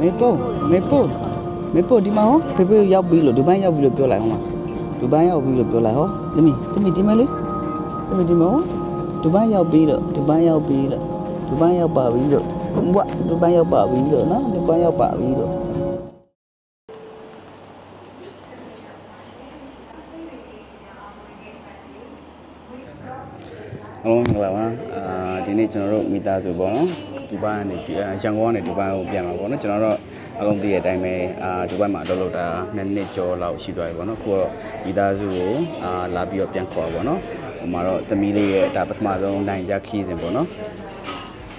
မေပို့မေပို့မေပို့ဒီမှာဟောဖေဖေရောက်ပြီလို့ဒူဘိုင်းရောက်ပြီလို့ပြောလိုက်ဟောမှာဒူဘိုင်းရောက်ပြီလို့ပြောလိုက်ဟောသမီးသမီးဒီမလေးသမီးဒီမဟောဒူဘိုင်းရောက်ပြီလို့ဒူဘိုင်းရောက်ပြီလို့ဒူဘိုင်းရောက်ပါပြီလို့ဘွားဒူဘိုင်းရောက်ပါပြီလို့နော်ဒူဘိုင်းရောက်ပါပြီလို့အားလုံးမင်္ဂလာပါအာဒီနေ့ကျွန်တော်တို့မိသားစုပေါ့နော် ဒီဘိုင်းကနေဒီအာရန်ကုန်ကနေဒီဘိုင်းကိုပြန်လာပေါ့နော်ကျွန်တော်တို့အကုန်သိတဲ့အတိုင်းပဲအာဒီဘိုင်းမှာအလုပ်လုပ်တာနှစ်နှစ်ကျော်လောက်ရှိသွားပြီပေါ့နော်ခုတော့မိသားစုကိုအာလာပြီးတော့ပြန်ခေါ်ပါပေါ့နော်ဟိုမှာတော့သမီးလေးရဲ့ဒါပထမဆုံးနိုင်ကြခီးစဉ်ပေါ့နော်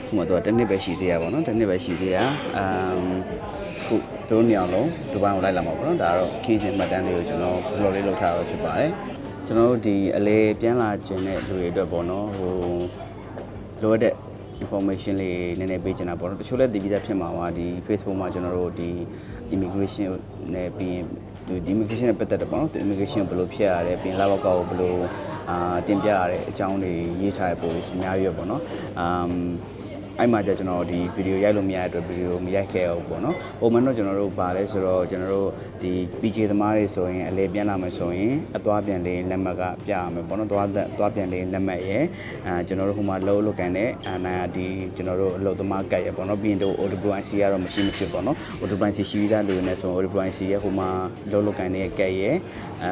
ဟိုမှာတော့တစ်နှစ်ပဲရှိသေးရပေါ့နော်တစ်နှစ်ပဲရှိသေးရအမ်ခုတို့ညောင်လုံးဒီဘိုင်းကိုလိုက်လာမှာပေါ့နော်ဒါကတော့ခီးစဉ်မှတ်တမ်းလေးကိုကျွန်တော်ဘလော့လေးလုပ်ထားတာဖြစ်ပါတယ်ကျွန်တော်တို့ဒီအလေပြန်လာခြင်းတဲ့လူတွေအတွက်ပေါ့နော်ဟိုလိုအပ်တဲ့ information လေးနည်းနည်းပေးချင်တာပေါ့နော်တချို့လည်းသိပြီးသားဖြစ်မှာပါဒီ Facebook မှာကျွန်တော်တို့ဒီ immigration နဲ့ပြီးရင်ဒီ immigration နဲ့ပတ်သက်တယ်ပေါ့နော် immigration ဘယ်လိုဖြစ်ရလဲပြီးရင်လာဘောက်ကောက်ကိုဘယ်လိုအာတင်ပြရတဲ့အကြောင်းတွေရေးထားတဲ့ပုံတွေအများကြီးပဲပေါ့နော်အမ် အဲ့မှာကျကျွန်တော်ဒီဗီဒီယိုရိုက်လို့မရတဲ့အတွက်ဗီဒီယိုမရိုက်ခဲ့အောင်ပေါ့နော်။ပုံမှန်တော့ကျွန်တော်တို့ပါလဲဆိုတော့ကျွန်တော်တို့ဒီ PJ သမားတွေဆိုရင်အလေပြန်လာမယ်ဆိုရင်အသွားပြန်လေးလက်မှတ်ကပြရမယ်ပေါ့နော်။သွားသက်သွားပြန်လေးလက်မှတ်ရဲ့အဲကျွန်တော်တို့ဟိုမှာလုံးလုတ်ကန်တဲ့အာနာဒီကျွန်တော်တို့အလုပ်သမားကတ်ရဲ့ပေါ့နော်။ပြီးရင်တို့ OWIC ကတော့မရှိမဖြစ်ပေါ့နော်။ OWIC ရှိပြီးသားလူတွေနဲ့ဆိုရင် OWIC ရဲ့ဟိုမှာလုံးလုတ်ကန်တဲ့ကတ်ရဲ့အဲ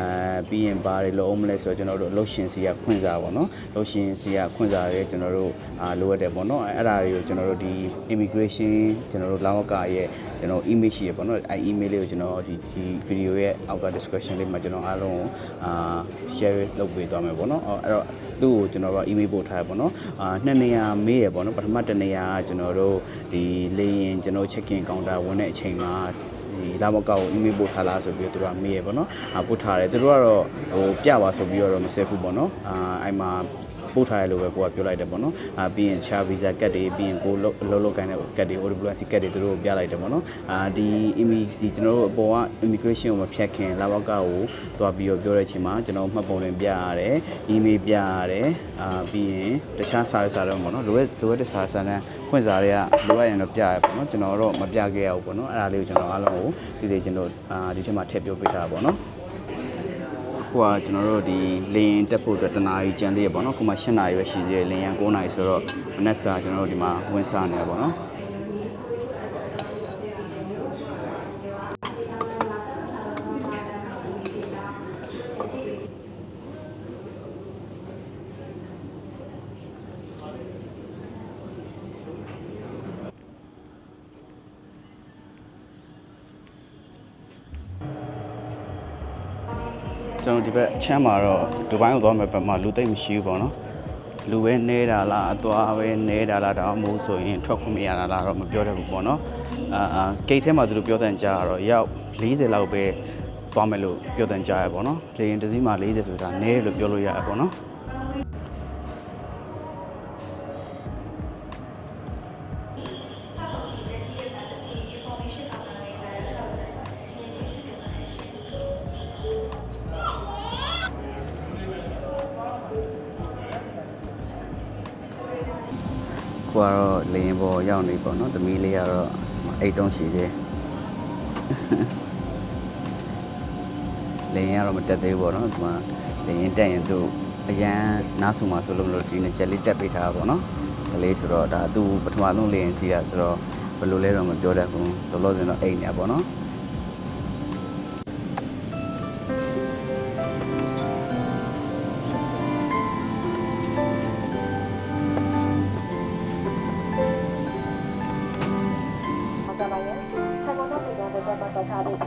ပြီးရင်ဘာတွေလုံးအောင်မလဲဆိုတော့ကျွန်တော်တို့အလုပ်ရှင်စီကခွင့်စားပေါ့နော်။လုပ်ရှင်စီကခွင့်စားရဲကျွန်တော်တို့အာလိုအပ်တယ်ပေါ့နော်။အဲ့ဒါတွေကိုကျွန်တော်တို့ဒီ immigration ကျွန်တော်တို့လာဝကရဲ့ကျွန်တော် email ရှိရပေါ့နော်။အဲ email လေးကိုကျွန်တော်ဒီဒီ video ရဲ့အောက်က description လေးမှာကျွန်တော်အားလုံးကိုအာ share လုပ်ပေးသွားမယ်ပေါ့နော်။အဲ့တော့သူ့ကိုကျွန်တော်တို့ email ပို့ထားရပေါ့နော်။အာနှစ်နေရာမေးရပေါ့နော်။ပထမတစ်နေရာကကျွန်တော်တို့ဒီလေရင်ကျွန်တော် check in counter ဝင်တဲ့အချိန်မှာဒီလာမကောက်ကို email ပို့ထားလားဆိုပြီးတော့သူတို့ကမေးရပေါ့နော်။အာပို့ထားတယ်သူတို့ကတော့ဟိုပြပါဆိုပြီးတော့မဆက်ဘူးပေါ့နော်။အာအဲ့မှာ ပို့ထားရလို့ပဲကိုကပြောလိုက်တယ်ပေါ့နော်အာပြီးရင်ချာဗီဇာကတ်တွေပြီးရင်ကိုလုံးလုံးလုံးကိုင်းတဲ့ကတ်တွေ OWC ကတ်တွေသူတို့ပြလိုက်တယ်ပေါ့နော်အာဒီ imi ဒီကျွန်တော်တို့အပေါ်က immigration ကိုမဖြတ်ခင်လာဘောက်ကကိုသွားပြီးတော့ပြောတဲ့အချိန်မှာကျွန်တော်မှတ်ပုံတင်ပြရတယ် email ပြရတယ်အာပြီးရင်တခြားစာရွက်စာတမ်းပေါ့နော်လိုအပ်လိုအပ်တဲ့စာစာတမ်းဖွင့်စာတွေကလိုအပ်ရင်တော့ပြရပေါ့နော်ကျွန်တော်တော့မပြခဲ့ရဘူးပေါ့နော်အဲ့ဒါလေးကိုကျွန်တော်အားလုံးကိုဒီဒီကျွန်တော်အာဒီချက်မှာထည့်ပြောပေးထားတာပေါ့နော် ခုကကျွန်တော်တို့ဒီလေရင်တက်ဖို့အတွက်တနားကြီးကြံသေးရပေါ့နော်ခုမှ၈နာရီပဲရှိသေးတယ်လေရင်9နာရီဆိုတော့မနက်စာကျွန်တော်တို့ဒီမှာဝင်စားနေရပေါ့နော် ကျွန်တော်ဒီဘက်အချမ်းမှာတော့ဒူဘိုင်းကိုသွားမယ်ဘက်မှာလူသိမ့်မရှိဘူးပေါ့နော်လူပဲနေတာလားအသွားပဲနေတာလားဒါမှမဟုတ်ဆိုရင်ထွက်ခွင့်မရတာလားတော့မပြောတတ်ဘူးပေါ့နော်အာအာဂိတ်ထဲမှာသူတို့ပြောတဲ့ကြားကတော့ရောက်40လောက်ပဲသွားမယ်လို့ပြောတဲ့ကြားရပေါ့နော်လေရင်တစ်စီးမှာ40ဆိုတာနည်းတယ်လို့ပြောလို့ရတယ်ပေါ့နော် ကိုကတော့လေရင်ပေါ်ရောက်နေပေါ့နော်သမီးလေးကတော့အိတ်တုံးရှိသေးလေရင်ကတော့မတက်သေးဘူးပေါ့နော်ဒီမှာလေရင်တက်ရင်သူအရန်နားဆူမှာဆိုလို့မလို့ဒီနေ့ချက်လေးတက်ပေးထားတာပေါ့နော်ကလေးဆိုတော့ဒါသူပထမဆုံးလေရင်စီးတာဆိုတော့ဘယ်လိုလဲတော့မပြောတတ်ဘူးလောလောဆယ်တော့အိတ်နေပါပေါ့နော် তাদের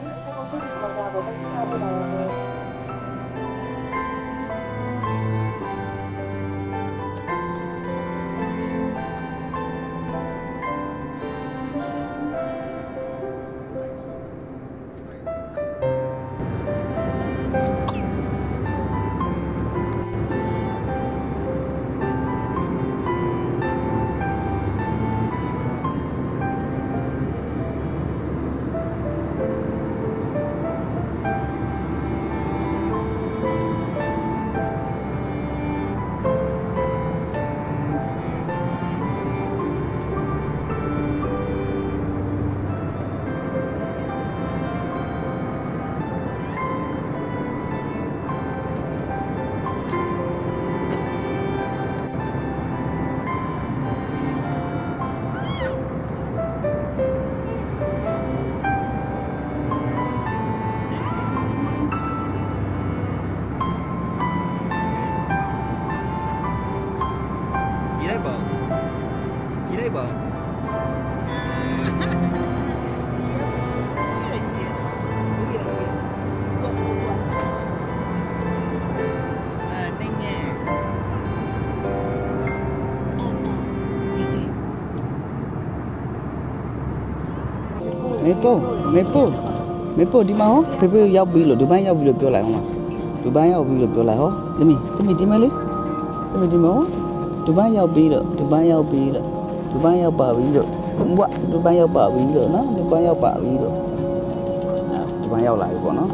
လိုက်ပါမေပိုမေပိုမေပိုဒီမှာဟောဖေဖေရောက်ပြီလို့ဒူဘိုင်းရောက်ပြီလို့ပြောလိုက်ဟောမှာဒူဘိုင်းရောက်ပြီလို့ပြောလိုက်ဟောတမီတမီဒီမလေးတမီဒီမဟောဒူဘိုင်းရောက်ပြီလို့ဒူဘိုင်းရောက်ပြီလို့ ဒူဘိုင်းရောက်ပါပြီလို့ဘွားဒူဘိုင်းရောက်ပါပြီလို့နော်ဒူဘိုင်းရောက်ပါပြီလို့ဒူဘိုင်းရောက်လာပြီပေါ့နော်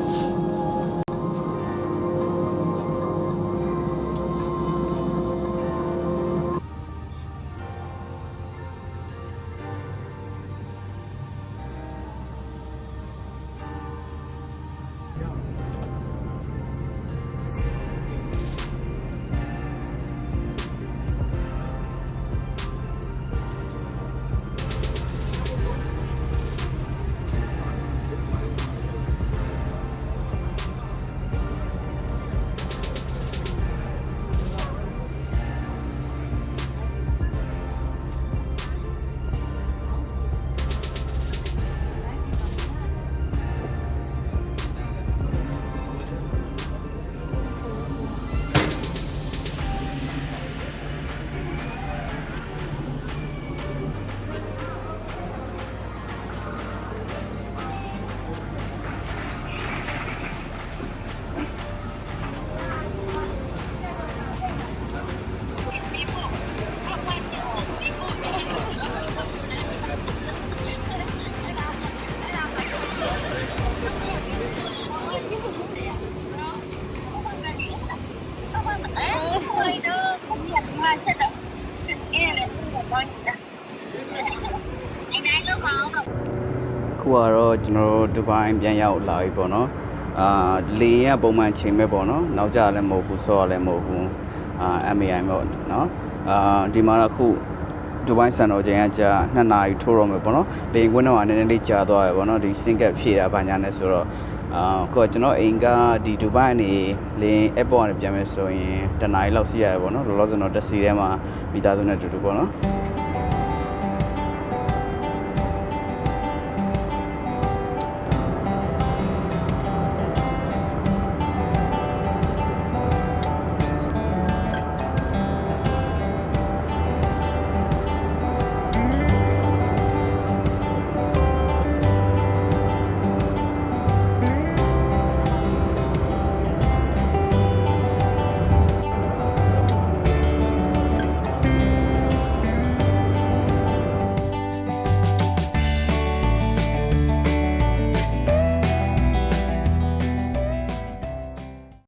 တော့ကျွန်တော်တို့ဒူဘိုင်းပြန်ရောက်လာပြီပေါ့နော်အာလေရပုံမှန်ချိန်မဲ့ပေါ့နော်နောက်ကြလည်းမဟုတ်ဘူးဆော့လည်းမဟုတ်ဘူးအာ MAI ပေါ့နော်အာဒီမှာတော့ခုဒူဘိုင်းစံတော်ချိန်ကကြာ2နာရီထိုးတော့မယ်ပေါ့နော်လေရင်ကွင်းတော့နည်းနည်းလေးကြာသွားရပေါ့နော်ဒီစင်ကပ်ဖြည့်တာဘာညာနဲ့ဆိုတော့အာကိုကျွန်တော်အိမ်ကဒီဒူဘိုင်းကနေလေရင် airport ကနေပြန်မယ်ဆိုရင်တနားရီလောက်စီးရတယ်ပေါ့နော်လောလောဆယ်တော့တက်စီထဲမှာမိသားစုနဲ့အတူတူပေါ့နော်